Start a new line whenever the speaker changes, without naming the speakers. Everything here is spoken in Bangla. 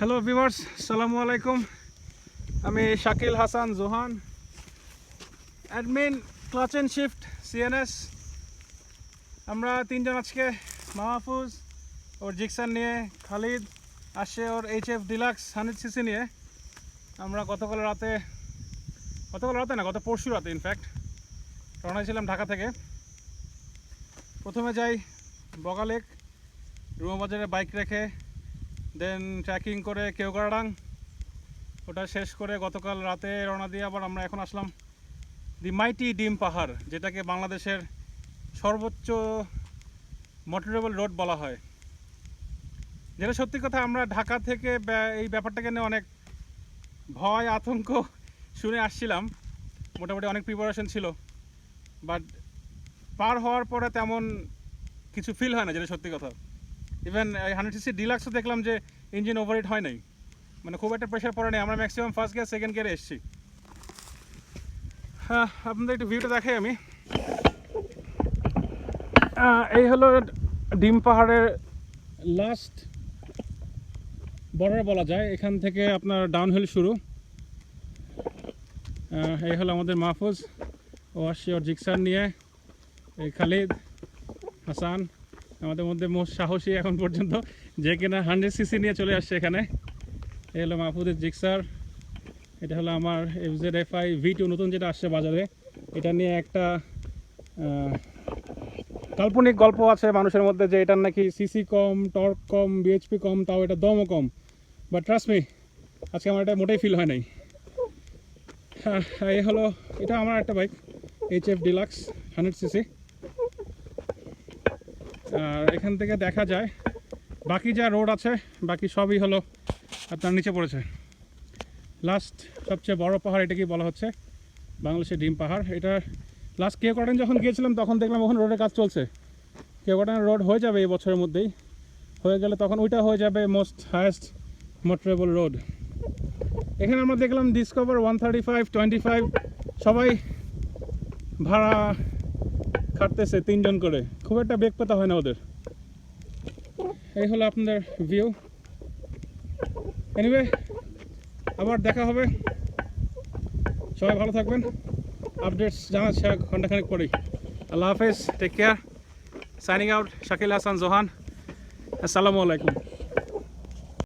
হ্যালো ভিভার্স সালামু আলাইকুম আমি Shakil Hasan Johan. Admin clutch and shift CNS আমরা তিনজন আজকে মাহফুজ ওর জিকসান নিয়ে, খালিদ, আসে ওর H F Deluxe hundred CC নিয়ে। আমরা গতকাল রাতে গতকাল রাতে না, গত পরশু রাতে ইনফ্যাক্ট রওনা ছিলাম ঢাকা থেকে। প্রথমে যাই বগালেক রুমাবাজারে বাইক রেখে দেন ট্রেকিং করে কেউ কেওগাড়াং ওটা শেষ করে গতকাল রাতে রওনা দিয়ে আবার আমরা এখন আসলাম। দি মাইটি ডিম পাহাড়, যেটাকে বাংলাদেশের সর্বোচ্চ মোটরেবল রোড বলা হয়। যেটা সত্যি কথা, আমরা ঢাকা থেকে এই ব্যাপারটাকে নিয়ে অনেক ভয়, আতঙ্ক শুনে আসছিলাম। মোটামুটি অনেক প্রিপারেশন ছিল। বাট পার হওয়ার পরে তেমন কিছু ফিল হয় না, যেটা সত্যি কথা। ইভেন হান্ড্রেড সিসি ডিলাক্সও দেখলাম যে ইঞ্জিন ওভারহিট হয় নাই। মানে খুব একটা প্রেশার পড়ে নেই, আমরা ম্যাক্সিমাম ফার্স্ট গিয়ার সেকেন্ড গিয়ারে এসেছি। হ্যাঁ আপনাদের একটু ভিউটা দেখাই আমি। এই হলো ডিম পাহাড়ের লাস্ট বর্ডার বলা যায়। এখান থেকে আপনার ডাউনহিল শুরু। এই হলো আমাদের মাহফুজ ও আসছে ওর জিক্সার নিয়ে, এই খালিদ, হাসান। আমাদের মধ্যে মোট সাহসী এখন পর্যন্ত। যে কিনা হান্ড্রেড সিসি নিয়ে চলে আসছে এখানে। এই হলো মাহফুদের জিক্সার। এটা হলো আমার FZ F I V two নতুন যেটা আসছে বাজারে। এটা নিয়ে একটা কাল্পনিক গল্প আছে মানুষের মধ্যে যে এটার নাকি সিসি কম টর্ক কম বিএইচপি কম তাও এটা দমও কম। বাট ট্রাস্ট মি আজকে আমার এটা মোটেই ফিল হয় নাই। হ্যাঁ, এই হলো এটা আমার একটা bike H F Deluxe hundred CC আর এখান থেকে দেখা যায়। বাকি যা রোড আছে, বাকি সবই হলো আপনার নিচে পড়েছে। লাস্ট সবচেয়ে বড় পাহাড় এটাকেই বলা হচ্ছে, বাংলাদেশের ডিম পাহাড়। এটা লাস্ট কে কটেন যখন গিয়েছিলাম, তখন দেখলাম ওখানে রোডের কাজ চলছে। কে কটেন রোড হয়ে যাবে এই বছরের মধ্যেই। হয়ে গেলে তখন ওইটা হয়ে যাবে মোস্ট হায়েস্ট মোটরেবল রোড এখানে আমরা দেখলাম Discover one thirty five twenty five সবাই ভাড়া খাটতেছে তিনজন করে। খুব একটা বেগ পেতে হয় না ওদের। এই হলো আপনাদের ভিউ এনিওয়ে আবার দেখা হবে। সবাই ভালো থাকবেন। আপডেটস জানাচ্ছে ঘন্টাখানেক পরেই। আল্লাহ হাফেজ take care signing out Shakil Hasan, Johan. আসসালামু আলাইকুম।